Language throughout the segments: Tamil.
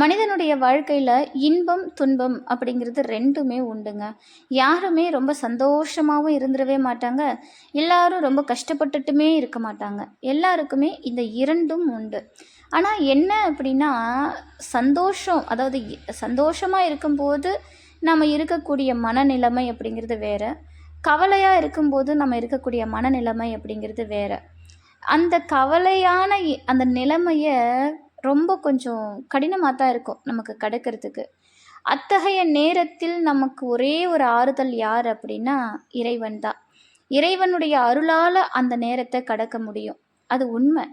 மனிதனுடைய வாழ்க்கையில் இன்பம் துன்பம் அப்படிங்கிறது ரெண்டுமே உண்டுங்க. யாருமே ரொம்ப சந்தோஷமாகவும் இருந்துடவே மாட்டாங்க. எல்லாரும் ரொம்ப கஷ்டப்பட்டுட்டுமே இருக்க மாட்டாங்க. எல்லாருக்குமே இந்த இரண்டும் உண்டு. ஆனால் என்ன அப்படின்னா சந்தோஷம் அதாவது சந்தோஷமாக இருக்கும்போது நம்ம இருக்கக்கூடிய மனநிலைமை அப்படிங்கிறது வேறு. கவலையாக இருக்கும்போது நம்ம இருக்கக்கூடிய மனநிலைமை அப்படிங்கிறது வேறு. அந்த கவலையான அந்த நிலைமையை ரொம்ப கொஞ்சம் கடினமாக தான் இருக்கும் நமக்கு கடக்கிறதுக்கு. அத்தகைய நேரத்தில் நமக்கு ஒரே ஒரு ஆறுதல் யார் அப்படின்னா இறைவன் தான். இறைவனுடைய அருளால் அந்த நேரத்தை கடக்க முடியும். அது உண்மை.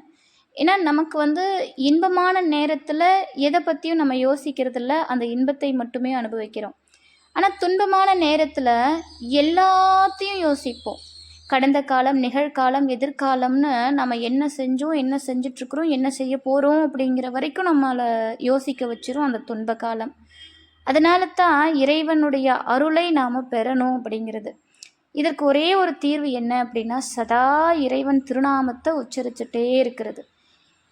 ஏன்னா நமக்கு வந்து இன்பமான நேரத்தில் எதை பற்றியும் நம்ம யோசிக்கிறதில்ல அந்த இன்பத்தை மட்டுமே அனுபவிக்கிறோம். ஆனால் துன்பமான நேரத்தில் எல்லாத்தையும் யோசிப்போம். கடந்த காலம் நிகழ்காலம் எதிர்காலம்னு நம்ம என்ன செஞ்சோம் என்ன செஞ்சிட்ருக்குறோம் என்ன செய்ய போகிறோம் அப்படிங்கிற வரைக்கும் நம்மளை யோசிக்க வச்சிரும் அந்த துன்ப காலம். அதனால தான் இறைவனுடைய அருளை நாம் பெறணும் அப்படிங்கிறது. இதற்கு ஒரே ஒரு தீர்வு என்ன அப்படின்னா சதா இறைவன் திருநாமத்தை உச்சரிச்சுட்டே இருக்கிறது.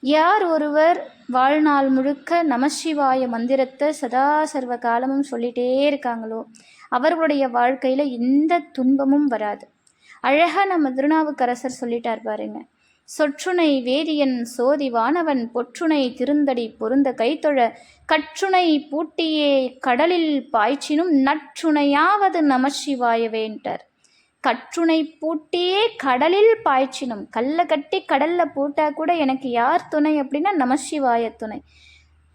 யார் ஒருவர் வாழ்நாள் முழுக்க நமசிவாய மந்திரத்தை சதா சர்வ காலமும் சொல்லிட்டே இருக்காங்களோ அவர்களுடைய வாழ்க்கையில் எந்த துன்பமும் வராது. அழகாக நம்ம திருநாவுக்கரசர் சொல்லிட்டார் பாருங்க. சொற்றுணை வேதியன் சோதி வானவன் பொற்றுணை திருந்தடி பொருந்த கைத்தொழ கற்றுணை பூட்டியே கடலில் பாய்ச்சினும் நற்றுணையாவது நமசிவாயவேன்ட்டார் கற்றுணை பூட்டியே கடலில் பாய்ச்சினும் கல்லை கட்டி கடலில் பூட்டா கூட எனக்கு யார் துணை அப்படின்னா நமசிவாய துணை.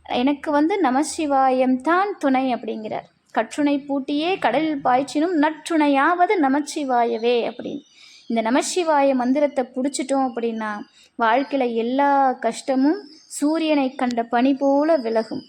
எனக்கு வந்து நமசிவாயம் தான் துணை அப்படிங்கிறார். கற்றுணை பூட்டியே கடலில் பாய்ச்சினும் நற்றுணையாவது நமச்சிவாயவே அப்படின்னு. இந்த நமசிவாய மந்திரத்தை பிடிச்சிட்டோம் அப்படின்னா வாழ்க்கையில் எல்லா கஷ்டமும் சூரியனை கண்ட பனி போல விலகும்.